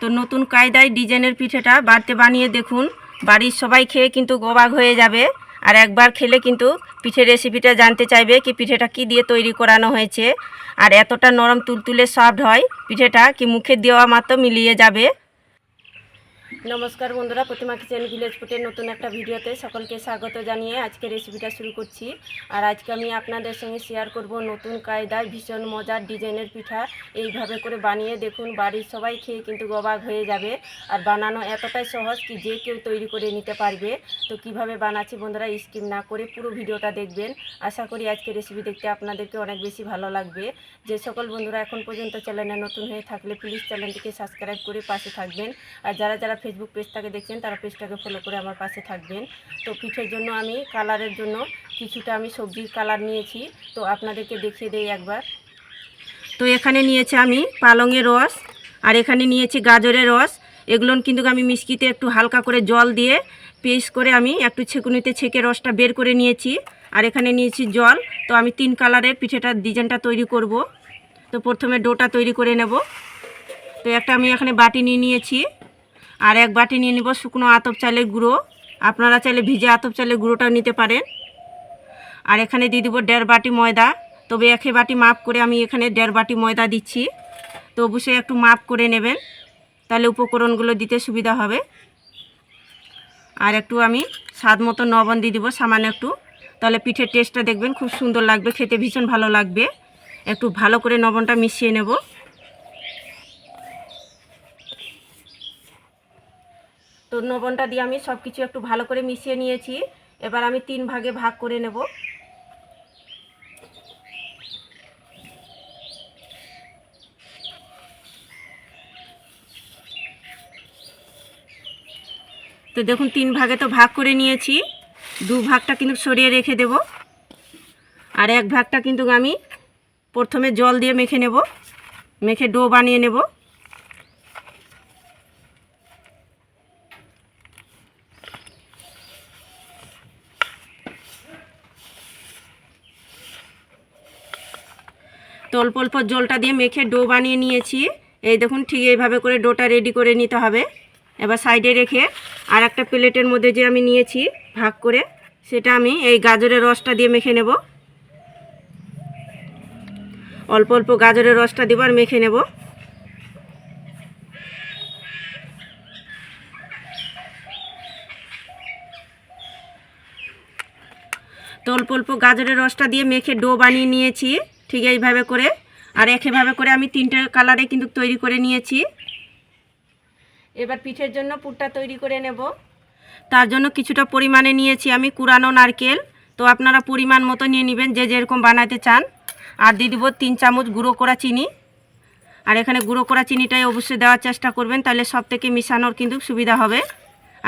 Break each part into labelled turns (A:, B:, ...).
A: তো নতুন কায়দায় ডিজাইনের পিঠেটা বাড়তে বানিয়ে দেখুন। বাড়ির সবাই খেয়ে কিন্তু গবাগ হয়ে যাবে। আর একবার খেলে কিন্তু পিঠের রেসিপিটা জানতে চাইবে কি পিঠেটা কি দিয়ে তৈরি করানো হয়েছে। আর এতটা নরম তুলতুলে সফট হয়, পিঠেটা কি মুখে দেওয়া মাত্র মিলিয়ে যাবে। নমস্কার বন্ধুরা প্রতিমা কিচেন ভিলেজ ফুটের নতুন একটা ভিডিওতে সকলকে স্বাগত জানিয়ে আজকে রেসিপিটা শুরু করছি। আর আজকে আমি আপনাদের সঙ্গে শেয়ার করব নতুন কায়দায় ভীষণ মজার ডিজাইনের পিঠা। এইভাবে করে বানিয়ে দেখুন, বাড়ির সবাই খেয়ে কিন্তু অবাক হয়ে যাবে। আর বানানো এতটাই সহজ কি যে কেউ তৈরি করে নিতে পারবে। তো কীভাবে বানাচ্ছি বন্ধুরা স্কিম না করে পুরো ভিডিওটা দেখবেন। আশা করি আজকে রেসিপি দেখতে আপনাদেরকে অনেক বেশি ভালো লাগবে। যে সকল বন্ধুরা এখন পর্যন্ত চ্যানেলে নতুন হয়ে থাকলে প্লিজ চ্যানেলটিকে সাবস্ক্রাইব করে পাশে থাকবেন। আর যারা যারা ফেসবুক পেজটাকে দেখছেন, তারা পেজটাকে ফলো করে আমার পাশে থাকবেন। তো পিঠের জন্য আমি কালারের জন্য কিছুটা আমি সবজির কালার নিয়েছি। তো আপনাদেরকে দেখিয়ে দেই একবার। তো এখানে নিয়েছি আমি পালংয়ের রস, আর এখানে নিয়েছি গাজরের রস। এগুলো কিন্তু আমি মিষ্টিতে একটু হালকা করে জল দিয়ে পেস্ট করে আমি একটু ছেকুনিতে ছেঁকে রসটা বের করে নিয়েছি। আর এখানে নিয়েছি জল। তো আমি তিন কালারের পিঠেটার ডিজাইনটা তৈরি করব। তো প্রথমে ডোটা তৈরি করে নেব। তো একটা আমি এখানে বাটি নিয়ে নিয়েছি। আর এক বাটি নিয়ে নিব শুকনো আতপ চালের গুঁড়ো। আপনারা চাইলে ভিজে আতপ চালের গুঁড়োটাও নিতে পারেন। আর এখানে দিয়ে দিব দেড় বাটি ময়দা। তবে একে বাটি মাপ করে আমি এখানে দেড় বাটি ময়দা দিচ্ছি। তো অবশ্যই একটু মাপ করে নেবেন। তাহলে উপকরণগুলো দিতে সুবিধা হবে। আর একটু আমি স্বাদ মতো লবণ দিয়ে দিব, সামান্য একটু। তাহলে পিঠের টেস্টটা দেখবেন, খুব সুন্দর লাগবে, খেতে ভীষণ ভালো লাগবে। একটু ভালো করে লবণটা মিশিয়ে নেব। তো লবণটা দিয়ে আমি সব কিছু একটু ভালো করে মিশিয়ে নিয়েছি। এবার আমি তিন ভাগে ভাগ করে নেব। তো দেখুন, তিন ভাগে তো ভাগ করে নিয়েছি। দু ভাগটা কিন্তু সরিয়ে রেখে দেব। আর এক ভাগটা কিন্তু আমি প্রথমে জল দিয়ে মেখে নেব। মেখে ডো বানিয়ে নেব। অল্প অল্প জলটা দিয়ে মেখে ডো বানিয়ে নিয়েছি। এই দেখুন, ঠিক এইভাবে করে ডোটা রেডি করে নিতে হবে। এবার সাইডে রেখে আর একটা প্লেটের মধ্যে যে আমি নিয়েছি, ভাগ করে, সেটা আমি এই গাজরের রসটা দিয়ে মেখে নেব। অল্প অল্প গাজরের রসটা দেবো আর মেখে নেব। তো অল্প অল্প গাজরের রসটা দিয়ে মেখে ডো বানিয়ে নিয়েছি। ঠিক এইভাবে করে, আর একইভাবে করে আমি তিনটে কালারে কিন্তু তৈরি করে নিয়েছি। এবার পিঠের জন্য পুরটা তৈরি করে নেব। তার জন্য কিছুটা পরিমাণে নিয়েছি আমি কুরানো নারকেল। তো আপনারা পরিমাণ মতো নিয়ে নেবেন, যে যেরকম বানাতে চান। আর দিয়ে দিব তিন চামচ গুঁড়ো করা চিনি। আর এখানে গুঁড়ো করা চিনিটাই অবশ্যই দেওয়ার চেষ্টা করবেন, তাহলে সব থেকে মিশানোর কিন্তু সুবিধা হবে।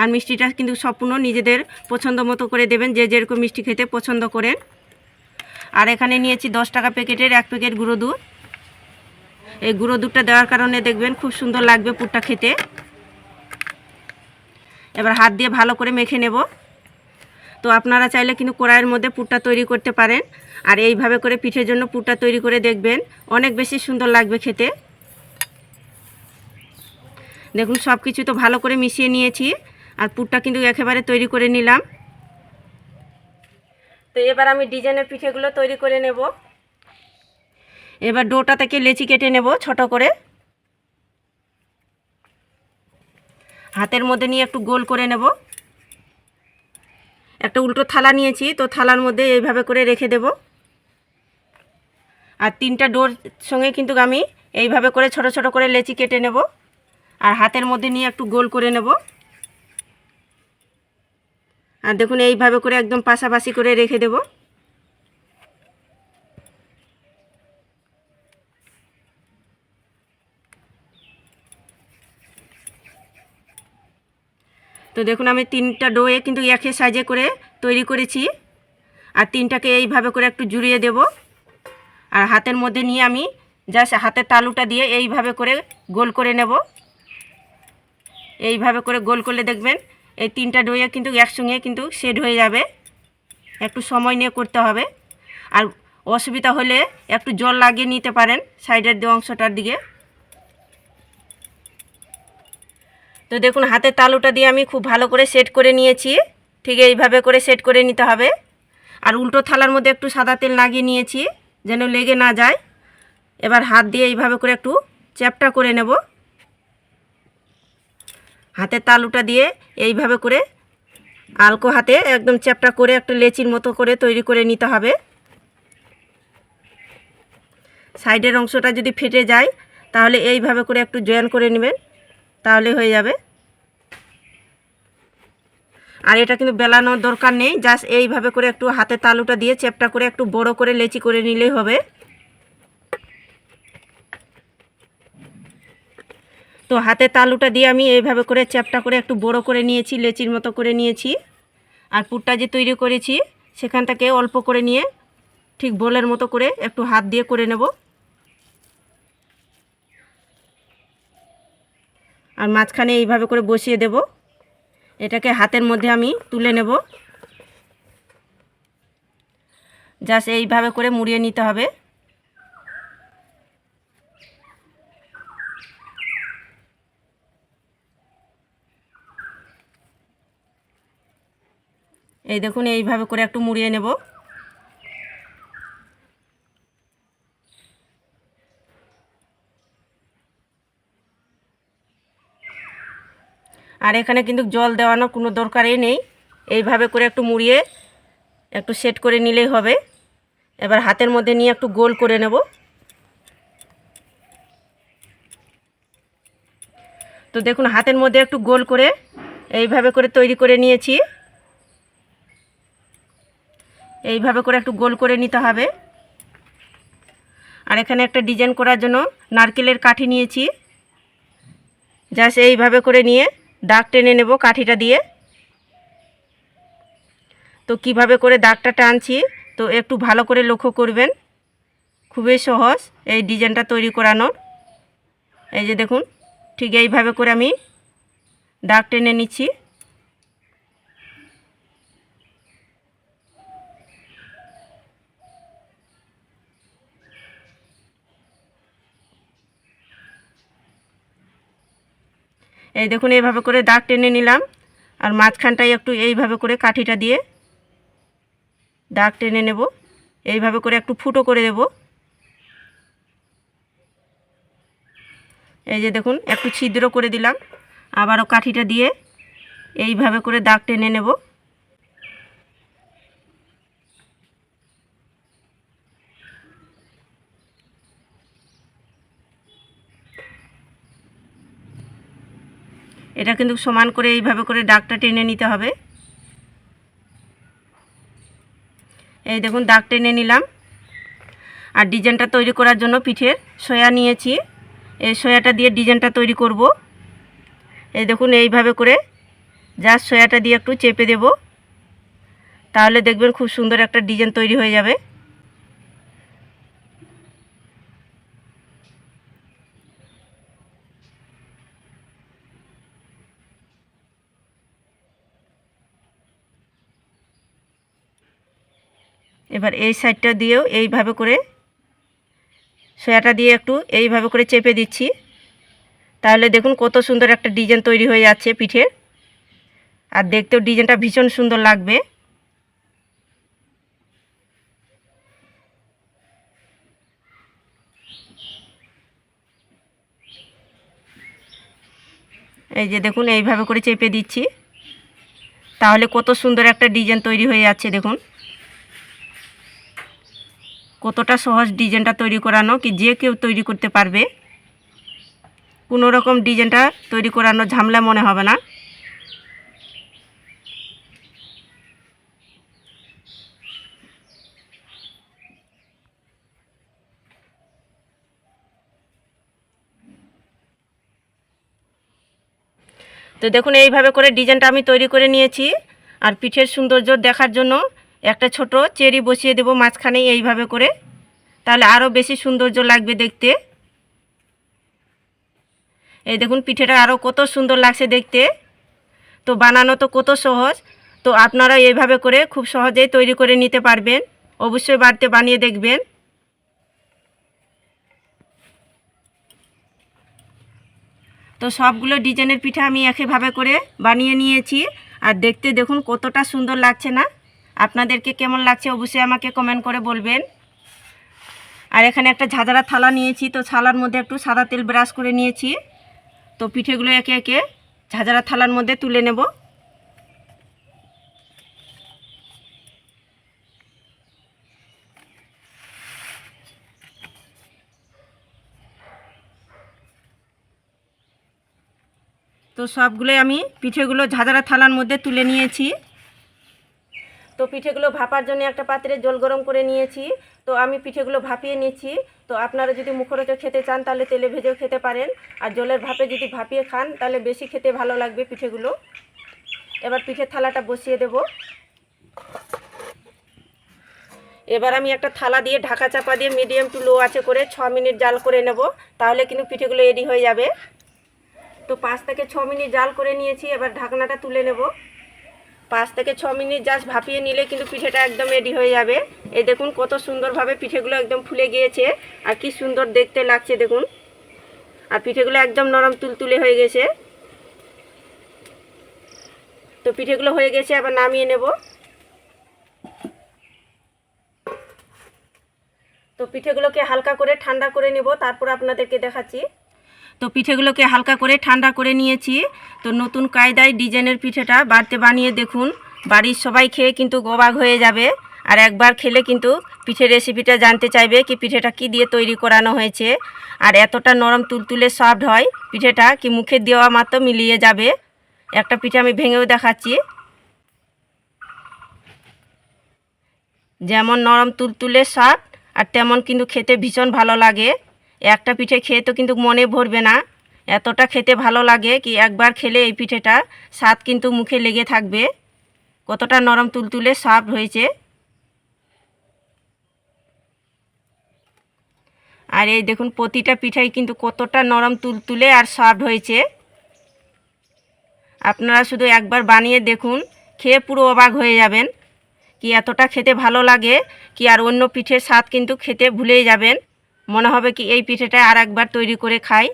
A: আর মিষ্টিটা কিন্তু সম্পূর্ণ নিজেদের পছন্দ মতো করে দেবেন, যে যেরকম মিষ্টি খেতে পছন্দ করেন। আর এখানে নিয়েছি দশ টাকা প্যাকেটের এক প্যাকেট গুঁড়ো দুধ। এই গুঁড়ো দুধটা দেওয়ার কারণে দেখবেন খুব সুন্দর লাগবে পুরটা খেতে। এবার হাত দিয়ে ভালো করে মেখে নেব। তো আপনারা চাইলে কিন্তু কড়াইয়ের মধ্যে পুরটা তৈরি করতে পারেন। আর এইভাবে করে পিঠের জন্য পুরটা তৈরি করে দেখবেন অনেক বেশি সুন্দর লাগবে খেতে। দেখুন সব কিছু তো ভালো করে মিশিয়ে নিয়েছি। আর পুরটা কিন্তু একেবারে তৈরি করে নিলাম। তো এবার আমি ডিজাইনের পিঠেগুলো তৈরি করে নেব। এবার ডোটা থেকে লেচি কেটে নেব ছোট করে। হাতের মধ্যে নিয়ে একটু গোল করে নেব। একটা উল্টো থালা নিয়েছি, তো থালার মধ্যে এইভাবে করে রেখে দেব। আর তিনটা ডোর সঙ্গে কিন্তু আমি এইভাবে করে ছোট ছোট করে লেচি কেটে নেব। আর হাতের মধ্যে নিয়ে একটু গোল করে নেব। আর দেখুন, এইভাবে করে একদম পাশাপাশি করে রেখে দেব। তো দেখুন, আমি তিনটা ডোয়ে কিন্তু একই সাইজে করে তৈরি করেছি। আর তিনটাকে এইভাবে করে একটু জুড়িয়ে দেব। আর হাতের মধ্যে নিয়ে আমি জাস্ট হাতের তালুটা দিয়ে এইভাবে করে গোল করে নেব। এইভাবে করে গোল করলে দেখবেন এই তিনটা ডইয়ে কিন্তু একসঙ্গে কিন্তু সেট হয়ে যাবে। একটু সময় নিয়ে করতে হবে। আর অসুবিধা হলে একটু জল লাগিয়ে নিতে পারেন সাইডের দিয়ে অংশটার দিকে। তো দেখুন হাতের তালুটা দিয়ে আমি খুব ভালো করে সেট করে নিয়েছি। ঠিক এইভাবে করে সেট করে নিতে হবে। আর উল্টো থালার মধ্যে একটু সাদা তেল লাগিয়ে নিয়েছি, যেন লেগে না যায়। এবার হাত দিয়ে এইভাবে করে একটু চ্যাপটা করে নেব। হাতের তালুটা দিয়ে এইভাবে করে আলকো হাতে একদম চ্যাপটা করে একটা লেচির মতো করে তৈরি করে নিতে হবে। সাইডের অংশটা যদি ফেটে যায়, তাহলে এইভাবে করে একটু জয়েন করে নেবেন, তাহলে হয়ে যাবে। আর এটা কিন্তু বেলানোর দরকার নেই, জাস্ট এইভাবে করে একটু হাতে তালুটা দিয়ে চেপটা করে একটু বড় করে লেচি করে নিলেই হবে। তো হাতে তালুটা দিয়ে আমি এইভাবে করে চ্যাপটা করে একটু বড় করে নিয়েছি, লেচির মতো করে নিয়েছি। আর পুরটা যে তৈরি করেছি সেখান থেকে অল্প করে নিয়ে ঠিক বলের মতো করে একটু হাত দিয়ে করে নেব। আর মাঝখানে এইভাবে করে বসিয়ে দেব। এটাকে হাতের মধ্যে আমি তুলে নেব। জাস্ট এইভাবে করে মুড়িয়ে নিতে হবে। এই দেখুন, এইভাবে করে একটু মুড়িয়ে নেব। আর এখানে কিন্তু জল দেওয়ানোর কোনো দরকারই নেই। এইভাবে করে একটু মুড়িয়ে একটু সেট করে নিলেই হবে। এবার হাতের মধ্যে নিয়ে একটু গোল করে নেব। তো দেখুন, হাতের মধ্যে একটু গোল করে এইভাবে করে তৈরি করে নিয়েছি। এইভাবে করে একটু গোল করে নিতে হবে। আর এখানে একটা ডিজাইন করার জন্য নারকেলের কাঠি নিয়েছি। জাস্ট এইভাবে করে নিয়ে দাগ টেনে নেব কাঠিটা দিয়ে। তো কীভাবে করে দাগটা টানছি, তো একটু ভালো করে লক্ষ্য করবেন। খুবই সহজ এই ডিজাইনটা তৈরি করানোর। এই যে দেখুন, ঠিক এইভাবে করে আমি দাগ টেনে নিচ্ছি। এই দেখুন, এইভাবে করে দাগ টেনে নিলাম। আর মাঝখানটায় একটু এইভাবে করে কাঠিটা দিয়ে দাগ টেনে নেব। এইভাবে করে একটু ফুটো করে দেব। এই যে দেখুন, একটু ছিদ্র করে দিলাম। আবারও কাঠিটা দিয়ে এইভাবে করে দাগ টেনে নেব। এটা কিন্তু সমান করে এইভাবে করে দাগটা টেনে নিতে হবে। এই দেখুন, দাগ টেনে নিলাম। আর ডিজাইনটা তৈরি করার জন্য পিঠের সয়া নিয়েছি। এই সয়াটা দিয়ে ডিজাইনটা তৈরি করব। এই দেখুন, এইভাবে করে জাস্ট সয়াটা দিয়ে একটু চেপে দেব। তাহলে দেখবেন খুব সুন্দর একটা ডিজাইন তৈরি হয়ে যাবে। এবার এই সাইডটা দিয়েও এইভাবে করে সোয়াটা দিয়ে একটু এইভাবে করে চেপে দিচ্ছি। তাহলে দেখুন কত সুন্দর একটা ডিজাইন তৈরি হয়ে যাচ্ছে পিঠের। আর দেখতেও ডিজাইনটা ভীষণ সুন্দর লাগবে। এই যে দেখুন এইভাবে করে চেপে দিচ্ছি। তাহলে কত সুন্দর একটা ডিজাইন তৈরি হয়ে যাচ্ছে দেখুন। কতটা সহজ ডিজাইনটা তৈরি করানো কি যে কেউ তৈরি করতে পারবে। কোনো রকম ডিজাইনটা তৈরি করানো ঝামেলা মনে হবে না। তো দেখুন, এইভাবে করে ডিজাইনটা আমি তৈরি করে নিয়েছি। আর পিঠের সৌন্দর্য দেখার জন্য একটা ছোট চেরি বসিয়ে দেব মাঝখানে এইভাবে করে। তাহলে আরও বেশি সৌন্দর্য লাগবে দেখতে। এই দেখুন, পিঠেটা আরও কত সুন্দর লাগছে দেখতে। তো বানানো তো কত সহজ। তো আপনারা এইভাবে করে খুব সহজেই তৈরি করে নিতে পারবেন। অবশ্যই বাড়িতে বানিয়ে দেখবেন। তো সবগুলো ডিজাইনের পিঠা আমি একইভাবে করে বানিয়ে নিয়েছি। আর দেখতে দেখুন কতটা সুন্দর লাগছে না। আপনাদেরকে কেমন লাগছে অবশ্যই আমাকে কমেন্ট করে বলবেন। আর এখানে একটা ঝাঁঝরা থালা নিয়েছি, তো থালার মধ্যে একটু সাদা তেল ব্রাশ করে নিয়েছি। তো পিঠেগুলো একে একে ঝাঁঝরা থালার মধ্যে তুলে নেব। তো সবগুলোই আমি পিঠেগুলো ঝাঁঝরা থালার মধ্যে তুলে নিয়েছি। তো পিঠেগুলো ভাপার জন্য একটা পাত্রে জল গরম করে নিয়েছি। তো আমি পিঠেগুলো ভাপিয়ে নিচ্ছি। তো আপনারা যদি মুখরোচক খেতে চান, তাহলে তেলে ভেজেও খেতে পারেন। আর জলের ভাপে যদি ভাপিয়ে খান, তাহলে বেশি খেতে ভালো লাগবে পিঠেগুলো। এবার পিঠের থালাটা বসিয়ে দেব। এবার আমি একটা থালা দিয়ে ঢাকা চাপা দিয়ে মিডিয়াম টু লো আছে করে ছ মিনিট জাল করে নেব। তাহলে কিন্তু পিঠেগুলো রেডি হয়ে যাবে। তো পাঁচ থেকে ছ মিনিট জাল করে নিয়েছি। এবার ঢাকনাটা তুলে নেব। পাঁচ থেকে ছ মিনিট জাস্ট ভাপিয়ে নিলে কিন্তু পিঠেটা একদম রেডি হয়ে যাবে। এই দেখুন কত সুন্দরভাবে পিঠেগুলো একদম ফুলে গিয়েছে। আর কি সুন্দর দেখতে লাগছে দেখুন। আর পিঠেগুলো একদম নরম তুলতুলে হয়ে গেছে। তো পিঠেগুলো হয়ে গেছে আবার নামিয়ে নেব। তো পিঠেগুলোকে হালকা করে ঠান্ডা করে নেব, তারপর আপনাদেরকে দেখাচ্ছি। তো পিঠেগুলোকে হালকা করে ঠান্ডা করে নিয়েছি। তো নতুন কায়দায় ডিজাইনের পিঠেটা বাড়তে বানিয়ে দেখুন। বাড়ির সবাই খেয়ে কিন্তু অবাক হয়ে যাবে। আর একবার খেলে কিন্তু পিঠের রেসিপিটা জানতে চাইবে কি পিঠেটা কি দিয়ে তৈরি করানো হয়েছে। আর এতটা নরম তুলতুলে সফট হয়, পিঠেটা কি মুখে দেওয়া মাত্র মিলিয়ে যাবে। একটা পিঠে আমি ভেঙেও দেখাচ্ছি। যেমন নরম তুলতুলে সফট আর তেমন কিন্তু খেতে ভীষণ ভালো লাগে। একটা পিঠে খেয়ে তো কিন্তু মনে ভরবে না। এতটা খেতে ভালো লাগে কি একবার খেলে এই পিঠেটা, স্বাদ কিন্তু মুখে লেগে থাকবে। কতটা নরম তুলতুলে সফট হয়েছে। আর এই দেখুন, প্রতিটা পিঠাই কিন্তু কতটা নরম তুলতুলে আর সফট হয়েছে। আপনারা শুধু একবার বানিয়ে দেখুন, খেয়ে পুরো অবাক হয়ে যাবেন। কি এতটা খেতে ভালো লাগে, কি আর অন্য পিঠের স্বাদ কিন্তু খেতে ভুলেই যাবেন। মনে হবে কি এই পিঠেটা আর একবার তৈরি করে খাই।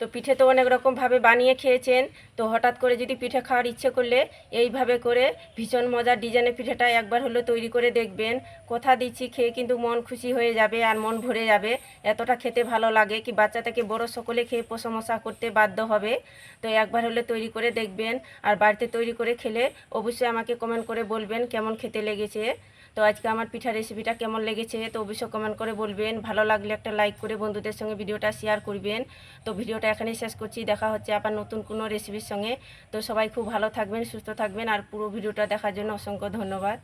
A: তো পিঠে তো অনেক রকমভাবে বানিয়ে খেয়েছেন। তো হঠাৎ করে যদি পিঠে খাওয়ার ইচ্ছে করলে এইভাবে করে ভীষণ মজার ডিজাইনের পিঠেটা একবার হলে তৈরি করে দেখবেন। কথা দিচ্ছি, খেয়ে কিন্তু মন খুশি হয়ে যাবে আর মন ভরে যাবে। এতটা খেতে ভালো লাগে কি বাচ্চা থেকে বড় সকলে খেয়ে প্রশংসা করতে বাধ্য হবে। তো একবার হলে তৈরি করে দেখবেন। আর বাড়িতে তৈরি করে খেলে অবশ্যই আমাকে কমেন্ট করে বলবেন কেমন খেতে লেগেছে। তো আজকে আমার পিঠা রেসিপিটা কেমন লেগেছে, তো অবশ্যই কমেন্ট করে বলবেন। ভালো লাগলে একটা লাইক করে বন্ধুদের সঙ্গে ভিডিওটা শেয়ার করবেন। তো ভিডিওটা এখানেই শেষ করছি, দেখা হচ্ছে আবার নতুন কোনো রেসিপির সঙ্গে। তো সবাই খুব ভালো থাকবেন, সুস্থ থাকবেন, আর পুরো ভিডিওটা দেখার জন্য অসংখ্য ধন্যবাদ।